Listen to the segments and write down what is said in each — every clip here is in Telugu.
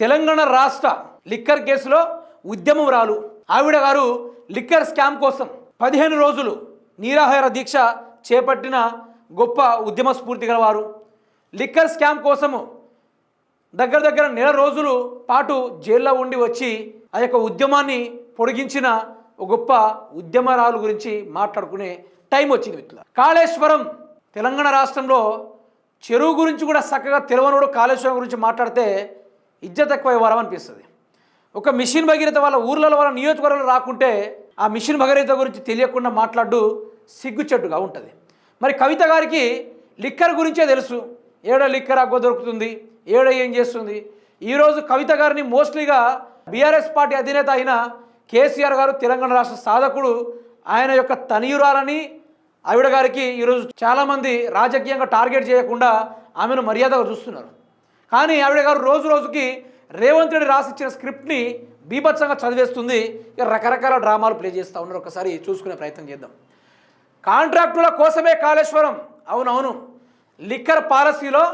తెలంగాణ రాష్ట్ర లిక్కర్ కేసులో ఉద్యమం ఆవిడ గారు లిక్కర్ స్కామ్ కోసం పదిహేను రోజులు నీరాహార దీక్ష చేపట్టిన గొప్ప ఉద్యమ స్ఫూర్తి గలవారు. లిక్కర్ స్కామ్ కోసము దగ్గర దగ్గర నెల రోజులు పాటు జైల్లో ఉండి వచ్చి ఆ యొక్క ఉద్యమాన్ని పొడిగించిన ఒక గొప్ప ఉద్యమరాలు గురించి మాట్లాడుకునే టైం వచ్చింది మిత్రుల కాళేశ్వరం తెలంగాణ రాష్ట్రంలో చెరువు గురించి కూడా చక్కగా తెలవనోడు కాళేశ్వరం గురించి మాట్లాడితే ఇజ్జత్ ఎక్కువ వరం అనిపిస్తుంది. ఒక మిషన్ భగీరథ వాళ్ళ ఊర్లలో వాళ్ళ నియోజకవర్గంలో రాకుంటే ఆ మిషన్ భగీరథ గురించి తెలియకుండా మాట్లాడు సిగ్గుచెట్టుగా ఉంటుంది. మరి కవిత గారికి లిక్కర్ గురించే తెలుసు. ఏడ లిక్కర్ అగ్గో దొరుకుతుంది ఏడ ఏం చేస్తుంది. ఈరోజు కవిత గారిని మోస్ట్లీగా బీఆర్ఎస్ పార్టీ అధినేత అయిన కేసీఆర్ గారు తెలంగాణ రాష్ట్ర సాధకుడు ఆయన యొక్క తనయురాలని ఆవిడ గారికి ఈరోజు చాలామంది రాజకీయంగా టార్గెట్ చేయకుండా ఆమెను మర్యాదగా చూస్తున్నారు. కానీ ఆవిడ గారు రోజు రోజుకి రేవంత్ రెడ్డి రాసిచ్చిన స్క్రిప్ట్ని బీభత్సంగా చదివేస్తుంది. ఇక రకరకాల డ్రామాలు ప్లే చేస్తూ ఉన్నారు. ఒకసారి చూసుకునే ప్రయత్నం చేద్దాం. కాంట్రాక్టుల కోసమే కాళేశ్వరం. అవునవును. లిక్కర్ పాలసీలో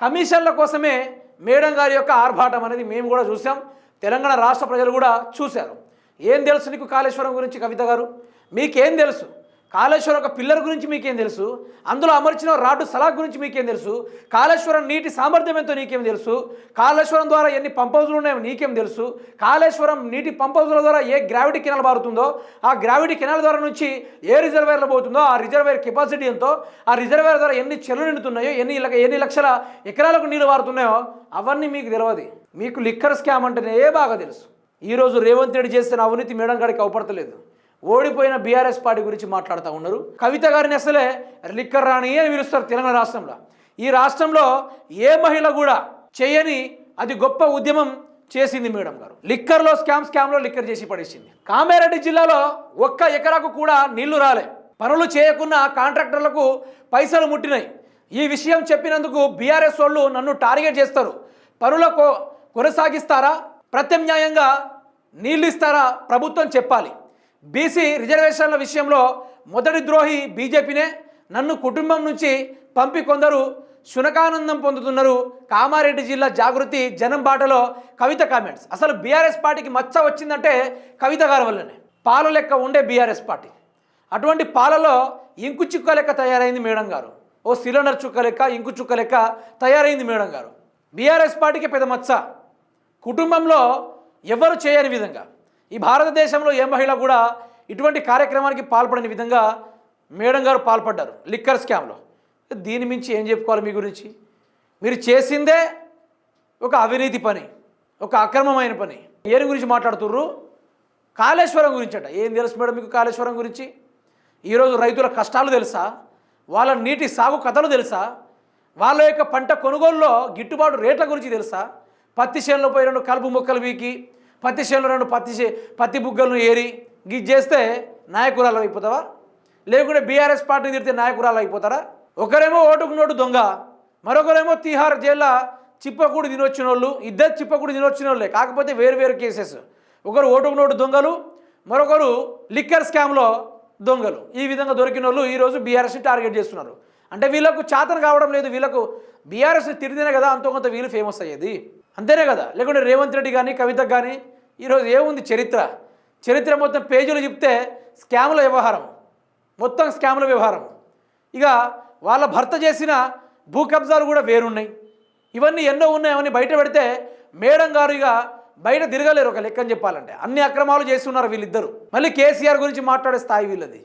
కమిషన్ల కోసమే మేడం గారి యొక్క ఆర్భాటం అనేది మేము కూడా చూసాం. తెలంగాణ రాష్ట్ర ప్రజలు కూడా చూశారు. ఏం తెలుసు నీకు కాళేశ్వరం గురించి కవిత గారు? మీకేం తెలుసు? కాళేశ్వరం ఒక పిల్లర్ గురించి మీకేం తెలుసు? అందులో అమర్చిన రాడ్డు సలాక్ గురించి మీకేం తెలుసు? కాళేశ్వరం నీటి సామర్థ్యం ఎంతో నీకేం తెలుసు? కాళేశ్వరం ద్వారా ఎన్ని పంప్ హౌజులు ఉన్నాయో నీకేం తెలుసు? కాళేశ్వరం నీటి పంప్ హౌజుల ద్వారా ఏ గ్రావిటీ కెనాల్ పారుతుందో ఆ గ్రావిటీ కెనాల్ ద్వారా నుంచి ఏ రిజర్వేర్లో పోతుందో ఆ రిజర్వేర్ కెపాసిటీ ఎంతో ఆ రిజర్వేర్ ద్వారా ఎన్ని చెరువులు నిండుతున్నాయో ఎన్ని ఎన్ని లక్షల ఎకరాలకు నీళ్ళు మారుతున్నాయో అవన్నీ మీకు తెలియదు మీకు లిక్కర్ స్కామ్ అంటేనే బాగా తెలుసు. ఈరోజు రేవంత్ రెడ్డి చేస్తున్న అవినీతి మేడం గారికి అవపడతలేదు. ఓడిపోయిన బీఆర్ఎస్ పార్టీ గురించి మాట్లాడుతూ ఉన్నారు. కవిత గారిని అసలే లిక్కర్ రాణి అని పిలుస్తారు తెలంగాణ రాష్ట్రంలో. ఈ రాష్ట్రంలో ఏ మహిళ కూడా చేయని అది గొప్ప ఉద్యమం చేసింది మేడం గారు. లిక్కర్లో స్కామ్ స్కామ్లో లిక్కర్ చేసి పడేసింది. కామారెడ్డి జిల్లాలో ఒక్క ఎకరాకు కూడా నీళ్ళు రాలే. పనులు చేయకున్న కాంట్రాక్టర్లకు పైసలు ముట్టినాయి. ఈ విషయం చెప్పినందుకు బీఆర్ఎస్ వాళ్ళు నన్ను టార్గెట్ చేస్తారు. పనులకు కొనసాగిస్తారా? ప్రత్యామ్నాయంగా నీళ్ళు ఇస్తారా? ప్రభుత్వం చెప్పాలి. బీసీ రిజర్వేషన్ల విషయంలో మొదటి ద్రోహి బీజేపీనే నన్ను కుటుంబం నుంచి పంపి కొందరు శునకానందం పొందుతున్నారు. కామారెడ్డి జిల్లా జాగృతి జనం బాటలో కవిత కామెంట్స్. అసలు బీఆర్ఎస్ పార్టీకి మచ్చ వచ్చిందంటే కవిత గారి వల్లనే. పాల లెక్క ఉండే బీఆర్ఎస్ పార్టీ. అటువంటి పాలలో ఇంకు చుక్క లెక్క తయారైంది మేడం గారు. ఓ సిలిండర్ చుక్క లెక్క ఇంకు చుక్క లెక్క తయారైంది మేడం గారు. బీఆర్ఎస్ పార్టీకి పెద్ద మచ్చ. కుటుంబంలో ఎవరు చేయని విధంగా ఈ భారతదేశంలో ఏ మహిళ కూడా ఇటువంటి కార్యక్రమానికి పాల్పడని విధంగా మేడం గారు పాల్పడ్డారు. లిక్కర్ స్కామ్లో. దీని మించి ఏం చెప్పుకోవాలి మీ గురించి? మీరు చేసిందే ఒక అవినీతి పని ఒక అక్రమమైన పని. ఏని గురించి మాట్లాడుతుర్రు? కాళేశ్వరం గురించి అట ఏం తెలుసు మేడం మీకు కాళేశ్వరం గురించి? ఈరోజు రైతుల కష్టాలు తెలుసా? వాళ్ళ నీటి సాగు కథలు తెలుసా? వాళ్ళ యొక్క పంట కొనుగోలులో గిట్టుబాటు రేట్ల గురించి తెలుసా? పత్తి చేనులో పోయి రెండు కలుపు మొక్కలు వీకి పత్తి చేనులో రెండు పత్తి చే- పత్తి బుగ్గలను ఏరి గిజ్ చేస్తే నాయకురాలు అయిపోతావా? లేకుంటే బీఆర్ఎస్ పార్టీ తిడితే నాయకురాలు అయిపోతారా? ఒకరేమో ఓటుకు నోటు దొంగ మరొకరేమో తీహార్ జైల్లో చిప్పకూడి తినొచ్చిన వాళ్ళు ఇద్దరు చిప్పకూడి తినొచ్చిన వాళ్ళే కాకపోతే వేరు వేరు కేసెస్. ఒకరు ఓటుకు నోటు దొంగలు మరొకరు లిక్కర్ స్కామ్లో దొంగలు. ఈ విధంగా దొరికిన వాళ్ళు ఈరోజు బీఆర్ఎస్ని టార్గెట్ చేస్తున్నారు. అంటే వీళ్ళకు చాతన కావడం లేదు వీళ్ళకు బీఆర్ఎస్ని తిరిగితేనే కదా అంతో కొంత వీళ్ళు ఫేమస్ అయ్యేది. అంతేనే కదా? లేకుంటే రేవంత్ రెడ్డి కానీ కవిత కానీ ఈరోజు ఏముంది చరిత్ర? చరిత్ర మొత్తం పేజీలు చెప్తే స్కాముల వ్యవహారం. మొత్తం స్కాముల వ్యవహారం. ఇక వాళ్ళ భర్త చేసిన భూ కబ్జాలు కూడా వేరున్నాయి. ఇవన్నీ ఎన్నో ఉన్నాయి అవన్నీ బయట పెడితే మేడం గారు ఇక బయట తిరగలేరు ఒక లెక్కని చెప్పాలంటే. అన్ని అక్రమాలు చేస్తున్నారు వీళ్ళిద్దరు. మళ్ళీ కేసీఆర్ గురించి మాట్లాడే స్థాయి వీళ్ళది.